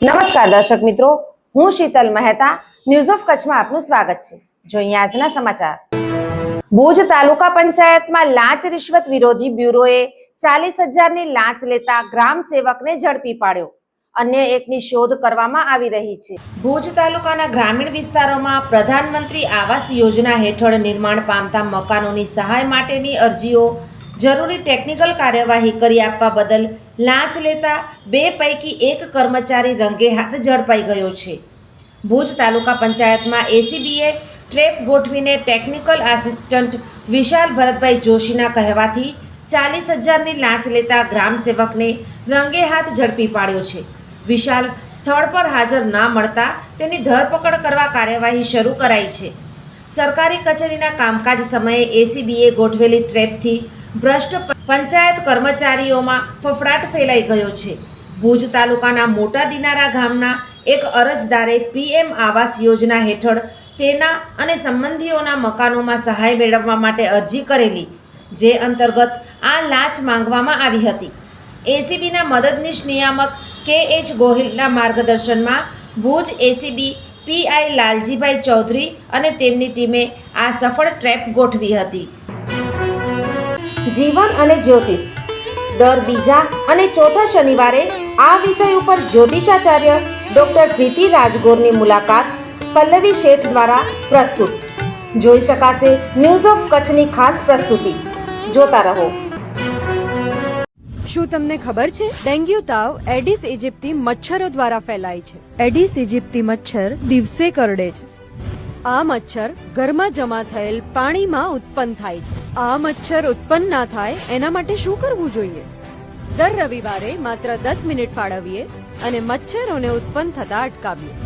નમસ્કાર દર્શક મિત્રો, હું શીતલ મહેતા ન્યૂઝ ઓફ કચ્છમાં આપનું સ્વાગત છે. જોઈએ આજના સમાચાર. ભુજ તાલુકા પંચાયતમાં લાંચ રિશ્વત વિરોધી બ્યુરોએ ચાલીસ હજારની લાંચ લેતા ગ્રામ સેવકને ઝડપી પાડ્યો. અન્ય એકની શોધ કરવામાં આવી રહી છે. ભુજ તાલુકાના ગ્રામીણ વિસ્તારોમાં પ્રધાનમંત્રી આવાસ યોજના હેઠળ નિર્માણ પામતા મકાનોની સહાય માટેની અરજીઓ જરૂરી ટેકનિકલ કાર્યવાહી કરી આપવા બદલ લાંચ લેતા બે પૈકી એક કર્મચારી રંગે હાથ ઝડપાઈ ગયો છે. ભુજ તાલુકા પંચાયતમાં એસીબીએ ટ્રેપ ગોઠવીને ટેકનિકલ આસિસ્ટન્ટ વિશાલ ભરતભાઈ જોશીના કહેવાથી ચાલીસ હજારની લાંચ લેતા ગ્રામ સેવકને રંગે હાથ ઝડપી પાડ્યો છે. વિશાલ સ્થળ પર હાજર ના મળતા તેની ધરપકડ કરવા કાર્યવાહી શરૂ કરાઈ છે. સરકારી કચેરીના કામકાજ સમયે એસીબીએ ગોઠવેલી ટ્રેપથી ભ્રષ્ટ પંચાયત કર્મચારીઓમાં ફફડાટ ફેલાઈ ગયો છે. ભુજ તાલુકાના મોટા દિનારા ગામના એક અરજદારે પીએમ આવાસ યોજના હેઠળ તેના અને સંબંધીઓના મકાનોમાં સહાય મેળવવા માટે અરજી કરેલી, જે અંતર્ગત આ લાંચ માંગવામાં આવી હતી. એસીબીના મદદનીશ નિયામક કે એચ ગોહિલના માર્ગદર્શનમાં ભુજ એસીબી પીઆઈ લાલજીભાઈ ચૌધરી અને તેમની ટીમે આ સફળ ટ્રેપ ગોઠવી હતી. જીવન અને જ્યોતિષ. દર બીજા અને ચોથા શનિવારે આ વિષય ઉપર જ્યોતિષાચાર્ય ડોક્ટર પ્રીતિ રાજગોરની મુલાકાત પલ્લવી શેઠ દ્વારા પ્રસ્તુત. જોઈ શકાશે ન્યૂઝ ઓફ કચ્છની ખાસ પ્રસ્તુતિ. જોતા રહો. શું તમને ખબર છે? ડેન્ગ્યુ તાવ એડિસ ઇજિપ્તી મચ્છરો દ્વારા ફેલાય છે. એડિસ ઇજિપ્તી મચ્છર દિવસે કરડે છે. આ મચ્છર ઘરમાં જમા થયેલ પાણીમાં ઉત્પન્ન થાય છે. આ મચ્છર ઉત્પન્ન ના થાય, એના માટે શું કરવું જોઈએ? દર રવિવારે માત્ર દસ મિનિટ ફાળવીએ અને મચ્છરોને ઉત્પન્ન થતા અટકાવીએ.